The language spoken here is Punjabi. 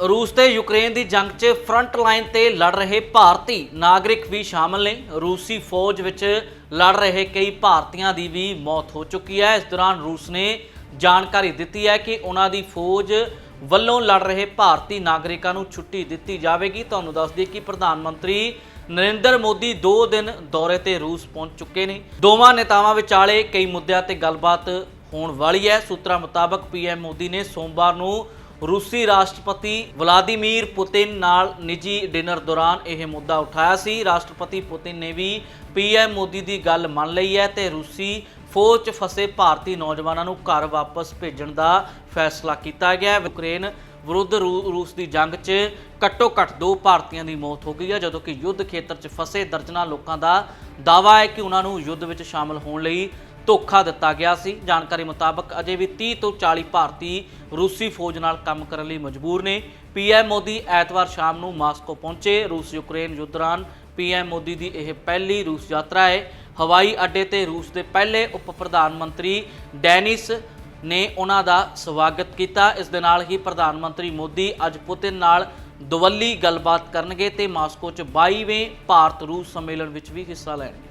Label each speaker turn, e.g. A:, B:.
A: ਰੂਸ ਤੇ ਯੂਕਰੇਨ ਦੀ ਜੰਗ 'ਚ ਫਰੰਟ ਲਾਈਨ ਤੇ ਲੜ ਰਹੇ ਭਾਰਤੀ ਨਾਗਰਿਕ ਵੀ ਸ਼ਾਮਲ ਨੇ। ਰੂਸੀ ਫੌਜ ਵਿੱਚ ਲੜ ਰਹੇ ਕਈ ਭਾਰਤੀਆਂ ਦੀ ਵੀ ਮੌਤ ਹੋ ਚੁੱਕੀ ਹੈ। ਇਸ ਦੌਰਾਨ ਰੂਸ ਨੇ ਜਾਣਕਾਰੀ ਦਿੱਤੀ ਹੈ ਕਿ ਉਹਨਾਂ ਦੀ ਫੌਜ ਵੱਲੋਂ ਲੜ ਰਹੇ ਭਾਰਤੀ ਨਾਗਰਿਕਾਂ ਨੂੰ ਛੁੱਟੀ ਦਿੱਤੀ ਜਾਵੇਗੀ। ਤੁਹਾਨੂੰ ਦੱਸ ਦਈਏ ਕਿ ਪ੍ਰਧਾਨ ਮੰਤਰੀ ਨਰਿੰਦਰ ਮੋਦੀ 2 ਦਿਨ ਦੌਰੇ ਤੇ ਰੂਸ ਪਹੁੰਚ ਚੁੱਕੇ ਨੇ। ਦੋਵਾਂ ਨੇਤਾਵਾਂ ਵਿਚਾਲੇ ਕਈ ਮੁੱਦਿਆਂ ਤੇ ਗੱਲਬਾਤ ਹੋਣ ਵਾਲੀ ਹੈ। ਸੂਤਰਾਂ ਮੁਤਾਬਕ ਪੀਐਮ ਮੋਦੀ ਨੇ ਸੋਮਵਾਰ ਨੂੰ ਰੂਸੀ ਰਾਸ਼ਟਰਪਤੀ ਵਲਾਦੀਮੀਰ ਪੁਤਿਨ ਨਾਲ ਨਿੱਜੀ ਡਿਨਰ ਦੌਰਾਨ ਇਹ ਮੁੱਦਾ ਉਠਾਇਆ ਸੀ। ਰਾਸ਼ਟਰਪਤੀ ਪੁਤਿਨ ਨੇ ਵੀ ਪੀਐਮ ਮੋਦੀ ਦੀ ਗੱਲ ਮੰਨ ਲਈ ਹੈ ਤੇ ਰੂਸੀ ਫੌਜ 'ਚ ਫਸੇ ਭਾਰਤੀ ਨੌਜਵਾਨਾਂ ਨੂੰ ਘਰ ਵਾਪਸ ਭੇਜਣ ਦਾ ਫੈਸਲਾ ਕੀਤਾ ਗਿਆ ਹੈ। ਯੂਕਰੇਨ ਵਿਰੁੱਧ ਰੂ- ਰੂਸ ਦੀ ਜੰਗ 'ਚ ਘੱਟੋ ਘੱਟ ਦੋ ਭਾਰਤੀਆਂ ਦੀ ਮੌਤ ਹੋ ਗਈ ਹੈ, ਜਦੋਂ ਕਿ ਯੁੱਧ ਖੇਤਰ 'ਚ ਫਸੇ ਦਰਜਨਾਂ ਲੋਕਾਂ ਦਾ ਦਾਅਵਾ ਹੈ ਕਿ ਉਹਨਾਂ ਨੂੰ ਯੁੱਧ ਵਿੱਚ ਸ਼ਾਮਲ ਹੋਣ ਲਈ ਧੋਖਾ ਦਿੱਤਾ ਗਿਆ ਸੀ। ਜਾਣਕਾਰੀ ਮੁਤਾਬਕ ਅਜੇ ਵੀ 30 ਤੋਂ 40 ਭਾਰਤੀ ਰੂਸੀ ਫੌਜ ਨਾਲ ਕੰਮ ਕਰਨ ਲਈ ਮਜਬੂਰ ਨੇ। ਪੀਐਮ ਮੋਦੀ ਐਤਵਾਰ ਸ਼ਾਮ ਨੂੰ ਮਾਸਕੋ ਪਹੁੰਚੇ। ਰੂਸ ਯੂਕਰੇਨ ਯੁੱਧ ਦੌਰਾਨ ਪੀਐਮ ਮੋਦੀ ਦੀ ਇਹ ਪਹਿਲੀ ਰੂਸ ਯਾਤਰਾ ਹੈ। ਹਵਾਈ ਅੱਡੇ ਤੇ ਰੂਸ ਦੇ ਪਹਿਲੇ ਉਪ ਪ੍ਰਧਾਨ ਮੰਤਰੀ ਡੈਨਿਸ ਨੇ ਉਹਨਾਂ ਦਾ ਸਵਾਗਤ ਕੀਤਾ। ਇਸ ਦੇ ਨਾਲ ਹੀ ਪ੍ਰਧਾਨ ਮੰਤਰੀ ਮੋਦੀ ਅੱਜ ਪੁਤਿਨ ਨਾਲ ਦੁਵੱਲੀ ਗੱਲਬਾਤ ਕਰਨਗੇ ਤੇ ਮਾਸਕੋ 'ਚ 22ਵੇਂ ਭਾਰਤ ਰੂਸ ਸੰਮੇਲਨ ਵਿੱਚ ਵੀ ਹਿੱਸਾ ਲੈਣਗੇ।